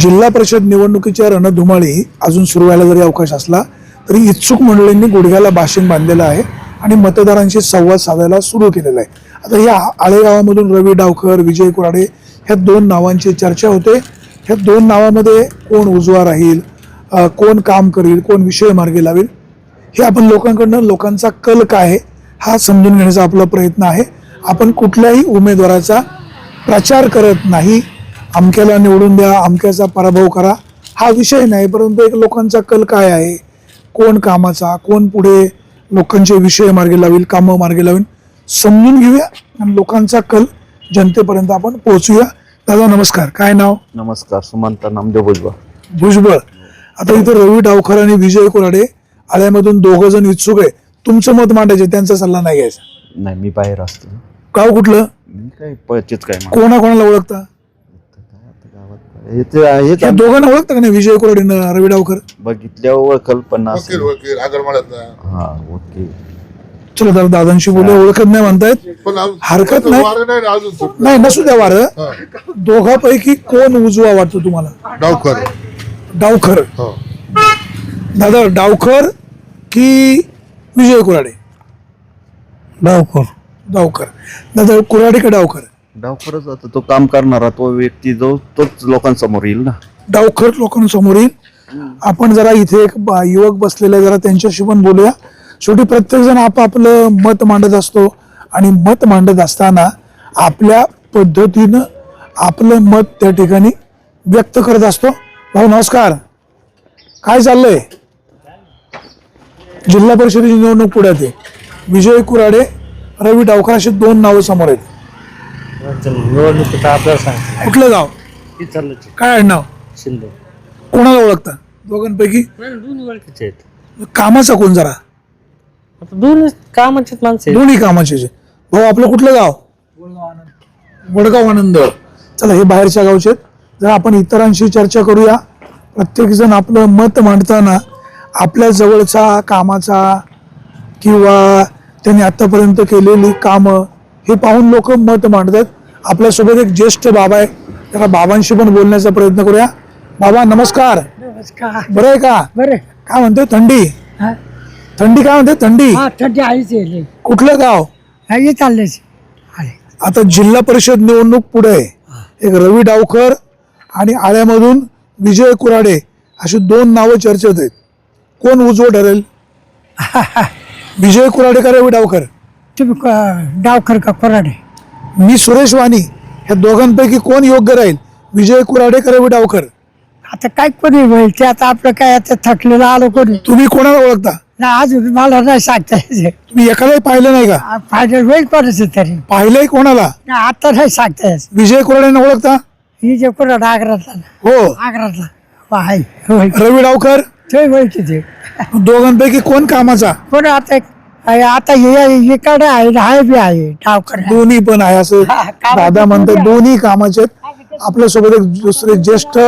जिल्हा परिषद निवडणुकीच्या रणधुमाळी अजून सुरू व्हायला जरी अवकाश असला तरी इच्छुक मंडळींनी गुडघ्याला बाशिंग बांधलेलं आहे आणि मतदारांशी संवाद साधायला सुरू केलेला आहे. आता या आळेगावामधून रवी डावकर विजय कुराडे ह्या दोन नावांची चर्चा होते. ह्या दोन नावामध्ये कोण उजवा राहील कोण काम करील कोण विषय मार्गी लावेल हे आपण लोकांकडनं लोकांचा कल काय आहे हा समजून घेण्याचा आपला प्रयत्न आहे. आपण कुठल्याही उमेदवाराचा प्रचार करत नाही अमक्याला निवडून द्या अमक्याचा पराभव करा. हा विषय नाही परंतु एक लोकांचा कल काय आहे? कोण कामाचा कोण पुढे लोकांचे विषय मार्गी लावेल कामं मार्गी लावेल? समजून घेऊया आणि लोकांचा कल जनतेपर्यंत आपण पोहोचूया. दादा नमस्कार. काय नाव? नमस्कार. सुमंत नामदेव भुजबळ. भुजबळ. आता इथं रवी डावकर आणि विजय कोराडे आळ्यामधून दोघ जण इच्छुक आहे. तुमचं मत मांडायचे त्यांचा सल्ला नाही घ्यायचा? नाही मी बाहेर असतो. गाव कुठलं? मी काय कोणाकोणाला ओळखता? हे ते हेच या दोघांना ओळखता का नाही? विजय कोराडे आणि रवी डावकर? बघितल्यावर कल्पना वकील असेल. वकील आगरमाळ्यातला हा ओके चला दादा दादांशी बोलूया. ओळखत नाही म्हणतायत. पण हरकत नाही. वारं नाही. ना अजून सुटलं. नाही नसू द्या वारं. हा. दोघांपैकी कोण उजवा वाटतो तुम्हाला? डावकर डावखर. हो. दादा डावखर की विजय कुराडे? डावकर डावकर दादा कुराडे का डावकर डावखरच आता तो काम करणारा तो व्यक्ती जो तोच लोकांसमोर येईल ना? डावखर लोकांसमोर येईल. आपण जरा इथे एक युवक बसलेले जरा त्यांच्याशी पण बोलूया. शेवटी प्रत्येक जण आपापलं मत मांडत असतो आणि मत मांडत असताना आपल्या पद्धतीनं आपलं मत त्या ठिकाणी व्यक्त करत असतो. भाऊ नमस्कार. काय चाललंय? जिल्हा परिषदेची निवडणूक पुढ्यात आहे विजय कुराडे रवी डावकर अशी दोन नावं समोर आहेत. निवडणुकीचं आपल्याला सांग कुठलं गाव? चाललं काय आडनाव शिंदे. कोणाला ओळखता? दोघांपैकी? दोन्ही ओळखीचे आहेत. कामाचा कोण जरा? आता दोन्ही कामाचीच माणसं आहेत. दोन्ही कामाचे जे. भाऊ आपलं कुठलं गाव? वडगाव आनंद. चला हे बाहेरच्या गावचे आहेत. जर आपण इतरांशी चर्चा करूया. प्रत्येक जण आपलं मत मांडताना आपल्या जवळचा कामाचा किंवा त्यांनी आतापर्यंत केलेली कामं हे पाहून लोक मत मांडतात. आपल्यासोबत एक ज्येष्ठ बाबा आहे. त्याला बाबांशी पण बोलण्याचा प्रयत्न करूया. बाबा नमस्कार. नमस्कार. बरं आहे का? बरं. काय म्हणते थंडी? हा? थंडी काय म्हणते थंडी? हा थंडी येईल कुठलं गाव? हे चाललंच आहे. आता जिल्हा परिषद निवडणूक पुढे आहे. एक रवी डावकर आणि आळ्यामधून विजय कुराडे अशी दोन नावं चर्चेत आहेत. कोण उजवं ठरेल? विजय कुराडे का रवी डावकर तुम्ही क- डावकर का कोराडे मी सुरेश वाणी. ह्या दोघांपैकी कोण योग्य राहील? विजय कुराडे का रवी डावकर आता काय कोणी होईल? ते आता आपलं काय आता थकलेलं आलो कोणी? तुम्ही कोणाला ओळखता? नाही अजून मला नाही सांगता यायचं तुम्ही एखादाही पाहिलं नाही का? फायदा होईल कोणाचं तरी. पाहिलंय कोणाला? नाही, आता नाही सांगता यायचं विजय कुराडेंना ओळखता? ही जे कोराडा आग्रातला ना, हो. आग्रातला. आहे रवी डावकर ते होईल ते दोघांपैकी कोण कामाचा? कोण आता आहे, आता हे इकडे आहे आहे बी आहे डावकर. दोन्ही पण आहे असं हा, दादा म्हणतात दोन्ही कामाचे आहेत. आपल्यासोबत एक दुसरे ज्येष्ठ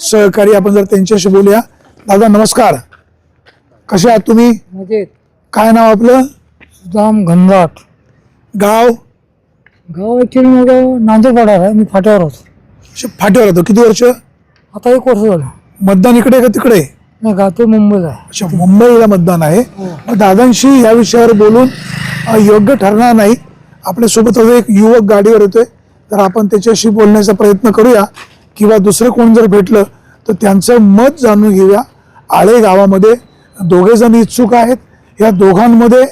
सहकारी आपण जर त्यांच्याशी बोलूया. दादा नमस्कार. कसे आहात तुम्ही? म्हणजे काय नाव आपलं? दाम घनदाट. गाव? गाव ॲक्च्युली मग नांदेडपाडा आहे मी फाट्यावर होतो फाट्यावर होतो. किती वर्ष? आता एक वर्ष झालं. मतदान इकडे का तिकडे? नाही गातो मुंबईला आहे. अच्छा मुंबईला मतदान आहे. मग दादांशी या विषयावर बोलून अ, योग्य ठरणार नाही. आपल्यासोबत आता एक युवक गाडीवर येतोय. तर आपण त्याच्याशी बोलण्याचा प्रयत्न करूया. किंवा दुसरं कोण जर भेटलं तर त्यांचं मत जाणून घेऊया. आळे गावामध्ये दोघे जण इच्छुक आहेत. या दोघांमध्ये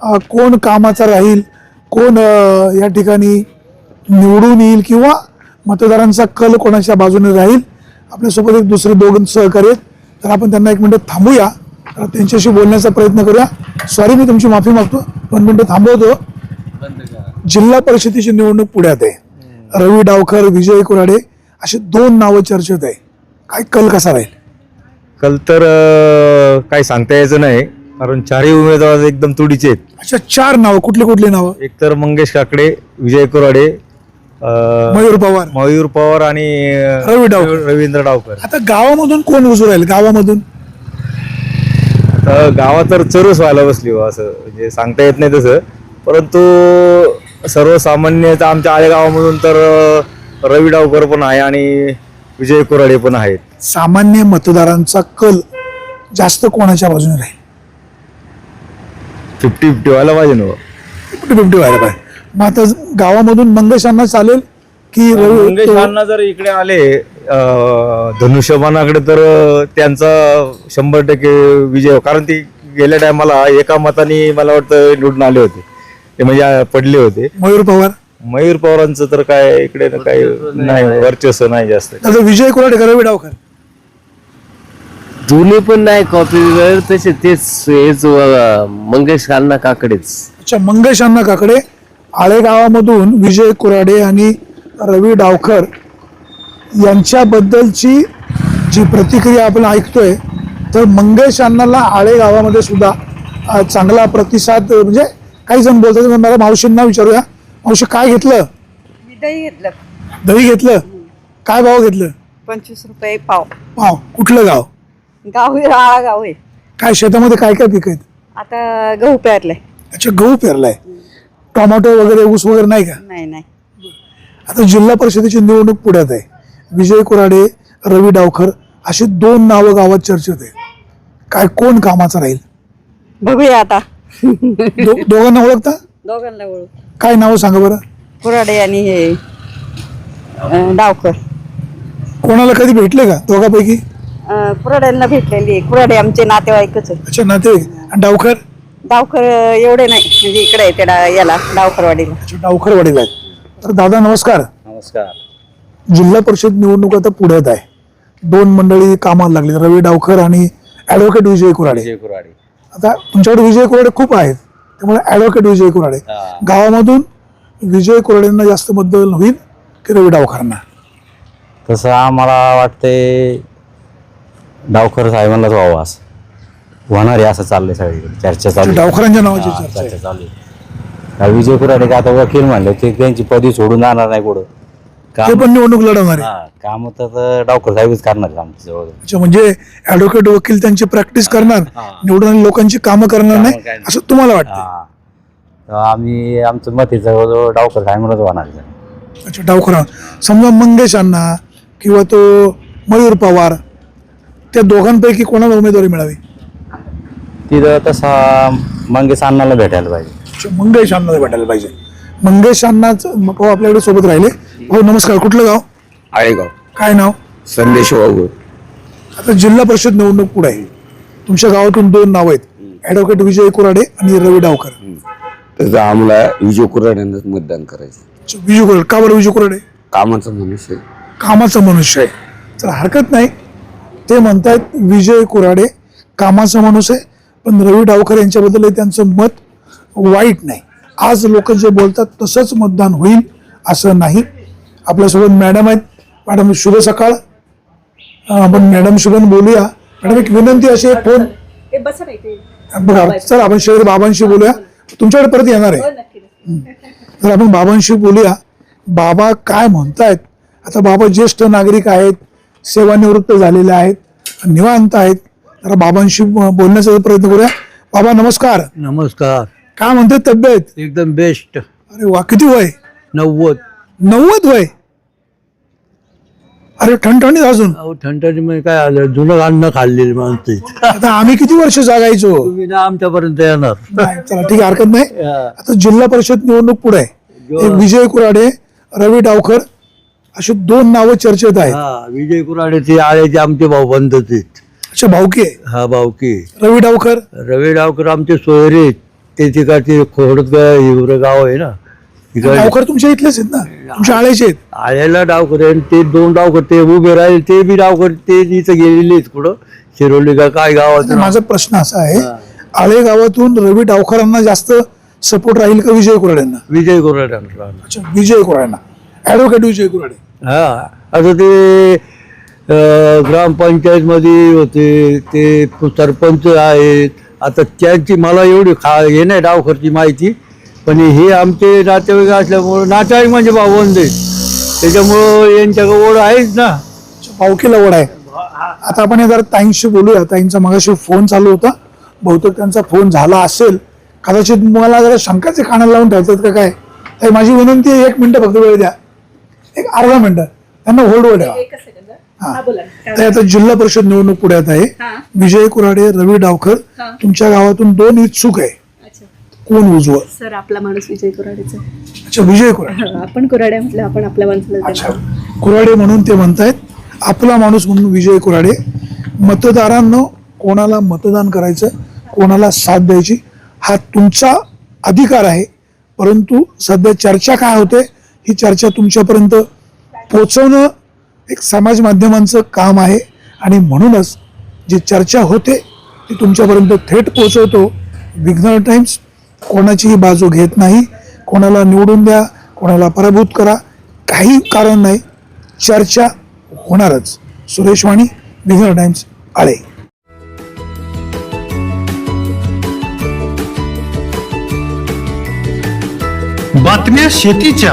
अ, कोण कामाचा राहील कोण अ, या ठिकाणी निवडून येईल किंवा मतदारांचा कल कोणाच्या बाजूने राहील. आपल्यासोबत एक दुसरे दोघं सहकार्य आहेत. तर आपण त्यांना एक मिनिट थांबूया. तर त्यांच्याशी बोलण्याचा प्रयत्न करूया. सॉरी मी तुमची माफी मागतो. दोन मिनिटं थांबवतो. जिल्हा परिषदेची निवडणूक पुण्यात आहे. रवी डावकर विजय कुराडे अशी दोन नावं चर्चेत आहे. काय कल कसा राहील? कल तर काही सांगता यायचं नाही. कारण चारही उमेदवार एकदम तुडीचे आहेत. अशा चार नावं. कुठली कुठली नावं? एक तर मंगेश काकडे विजय कोराडे मयूर पवार. मयूर पवार आणि रवी डावकर. रवींद्र डावकर. आता गावामधून कोण उजू राहील? गावामधून? आता गावात तर चरूस व्हायला बसली हो असं म्हणजे सांगता येत नाही तसं. परंतु सर्वसामान्य तर आमच्या आळे गावामधून तर अं, रवी डावकर पण आहे आणि विजय कोराडे पण आहेत. सामान्य मतदारांचा कल जास्त कोणाच्या बाजूने राहील? फिफ्टी फिफ्टी व्हायला पाहिजे ना फिफ्टी फिफ्टी व्हायला पाहिजे. मग आता गावामधून मंगेशांना चालेल की रवी- मंगेश अण्णा जर इकडे आले अं, धनुष्यबाणाकडे तर त्यांचा शंभर टक्के विजय कारण ती गेल्या टायमाला एका मताने मला वाटतं निवडून आले होते. ते म्हणजे पडले होते. मयूर पवार. मयूर पवारांचं तर काय इकडे ना काही नाही वर्चस्व नाही जास्त. आता विजय कोराडे का रवी डावकर जुने पण नाही कॉपी तसे तेच हेच अं, मंगेश खान्ना काकडेच. अच्छा मंगेश अण्णा काकडे. आळे गावामधून विजय कुराडे आणि रवी डावकर यांच्याबद्दलची जी प्रतिक्रिया आपण ऐकतोय तर मंगेश अण्णाला आळे गावामध्ये सुद्धा चांगला प्रतिसाद म्हणजे काही जण बोलतात मला मावशींना विचारूया. मावशी काय घेतलं? मी दही घेतलं. दही घेतलं? काय भाव घेतलं? पंचवीस रुपये पाव. पाव. कुठलं गाव? गाव राळा गाव आहे. काय शेतामध्ये काय काय पिक आहेत? आता गहू पेरले अच्छा गहू पेरलाय. टोमॅटो वगैरे ऊस वगैरे नाही का? नाही नाही. आता जिल्हा परिषदेची निवडणूक पुढ्यात आहे. विजय कुराडे रवी डावकर अशी दोन नावं गावात चर्चेत आहे काय कोण कामाचा राहील? बघूया आता. दो, दोघांना ओळखता? दोघांना ओळख काय नावं सांगा बरं? कुराडे आणि हे अं, डावकर कोणाला कधी भेटले का दोघांपैकी? अं, कुराड्यांना भेटलेली आहे. कुराडे आमचे नातेवाईकच आहे अच्छा नातेवाईक. आणि डावकर डावकर अं, एवढे नाही. म्हणजे इकडे आहे त्या याला डावकरवाडीला अच्छा डावकर वडील आहेत तर दादा नमस्कार. नमस्कार. जिल्हा परिषद निवडणूक आता पुढ्यात आहे. दोन मंडळी कामाला लागली रवी डावकर आणि ऍडव्होकेट विजय कुराडे. आता तुमच्याकडे विजय कुराडे खूप आहेत. त्यामुळे ऍडव्होकेट विजय कुराडे. गावामधून विजय कुराडेंना जास्त मतदान होईल की रवी डावकरांना तसं आम्हाला वाटतंय डावकर साहेबांनाच व्हावं असं. होणार आहे असं चाललंय सगळीकडे चर्चा चालू आहे. डावखरांच्या नावाची हा, चर्चा आहे. चर्चा चालू आहे. हा, विजय कुराडे का आता वकील म्हणले ते त्यांची पदी सोडून जाणार नाही कुठं. ते काम पण निवडणूक लढवणार आहे. हा काम तर डावकर साहेबच करणार आमच्या जवळ. अच्छा म्हणजे ऍडव्होकेट वकील त्यांची प्रॅक्टिस करणार निवडून आलेल्या लोकांची कामं करणार नाही असं तुम्हाला वाटतं हा. तर आम्ही आमचं मत आहे जवळजवळ डावकर साहेबांनाच होणार आहे. अच्छा डावखरा. समजा मंगेश अण्णा किंवा तो मयूर पवार त्या दोघांपैकी कोणाला उमेदवारी मिळावी? तिथं तसा मंगेश अण्णाला भेटायला पाहिजे. मंगेश अण्णा भेटायला पाहिजे. मंगेश अण्णाच भाऊ आपल्याकडे सोबत राहिले. भाऊ नमस्कार. कुठलं गाव? आळेगाव. काय नाव? संदेश वाघूर आता जिल्हा परिषद निवडणूक पुढे आहे? तुमच्या गावातून दोन नाव आहेत. ऍडव्होकेट विजय कुराडे आणि रवी डावकर. तसं आम्हाला विजय कुराड्यांनाच मतदान करायचं. अच्छा, विजय कुराडे. का बरं विजय कुराडे? कामाचा मनुष्य कामाचा मनुष्य आहे. तर हरकत नाही. ते म्हणतायत विजय कुराडे कामाचा माणूस आहे. पण रवी डावकर यांच्याबद्दल त्यांचं मत वाईट नाही. आज लोक जे बोलतात तसंच मतदान होईल असं नाही. आपल्यासोबत मॅडम आहेत. मॅडम शुभ सकाळ. आपण मॅडम शुभन बोलूया. मॅडम एक विनंती अशी आहे फोन बघा चल आपण शेवट बाबांशी बोलूया. तुमच्याकडे परत येणार आहे. तर आपण बाबांशी बोलूया. बाबा काय म्हणतायत? आता बाबा ज्येष्ठ नागरिक आहेत सेवानिवृत्त झालेले आहेत निवांत आहेत. जरा बाबांशी बोलण्याचा प्रयत्न करूया. बाबा नमस्कार. नमस्कार. काय म्हणते तब्येत? एकदम बेस्ट अरे वा किती वय? नव्वद. नव्वद वय? अरे ठणठणीत अजून. अहो थंडामध्ये काय आलं? जुनं अन्न खाल्लेली माणसे. आता आम्ही किती वर्ष जागायचो? तुम्ही ना आमच्यापर्यंत येणार. नाही, चला ठीक आहे हरकत नाही. आता जिल्हा परिषद निवडणूक पुढे आहे. एक विजय कुराडे रवी डावकर अशी दोन नावं चर्चेत आहेत. हा विजय कुराडे ते आळेचे आमचे भाऊ बंधत आहेत. अच्छा भाऊकी आहे. हा भाऊकी. रवी डावकर? रवी डावकर आमचे सोयरे आहेत. ते तिकडचे खोडत हिवर गाव आहे ना. तिकडे डावकर तुमच्या इथलेच आहेत ना? तुमच्या आळ्याचे आहेत. आळ्याला डावकर आहे आणि ते दोन डावकर ते उभे राहिले ते बी डावकर ते इथं गेलेले आहेत कुठं? शिरोली का काय गावाचं तर नाव? माझा प्रश्न असा आहे आळे गावातून रवी डावकरांना जास्त सपोर्ट राहील का विजय कुराडेंना विजय कुराडे अच्छा विजय कुराडेंना ऍडव्होकेट विजय कुराडे हा आता ते ग्रामपंचायत मध्ये होते ते सरपंच आहेत. आता त्यांची मला एवढी खा हे नाही डावखरची माहिती पण हे आमचे नातेवाईक असल्यामुळं नातेवाईक म्हणजे भावंद त्याच्यामुळं यांच्या ओढ आहेच ना. पावकीला ओढ आहे. आता आपण हे जरा ताईंशी बोलूया. ताईंचा मगाशी फोन चालू होता. बहुतेक त्यांचा फोन झाला असेल. कदाचित मला जरा शंकाचे कानाला लावून ठेवतात का काय? माझी विनंती आहे एक मिनिटं फक्त वेळ द्या. एक अर्धा मिनिटं. त्यांना होल्डवर ठेवा आता जिल्हा परिषद निवडणूक पुढ्यात आहे. विजय कुराडे रवी डावकर. तुमच्या गावातून दोन इच्छुक आहे. कोण उजवं सर आपला माणूस विजय कुराडेचा अच्छा विजय कुराडे. आपण कुराडे म्हटलं आपण आपल्या माणसाला अच्छा कुराडे म्हणून ते म्हणतायत आपला माणूस म्हणून विजय कुराडे. मतदारांनो कोणाला मतदान करायचं कोणाला साथ द्यायची हा तुमचा अधिकार आहे. परंतु सध्या चर्चा काय होते ही चर्चा तुमच्यापर्यंत पोचवणं एक समाज माध्यमांचं काम आहे आणि म्हणूनच जी चर्चा होते ती तुमच्यापर्यंत थेट पोचवतो विघ्नर टाइम्स कोणाचीही बाजू घेत नाही. कोणाला निवडून द्या कोणाला पराभूत करा काही कारण नाही. चर्चा होणारच. सुरेश वाणी विघ्नर टाइम्स आळे. बातम्या शेतीच्या.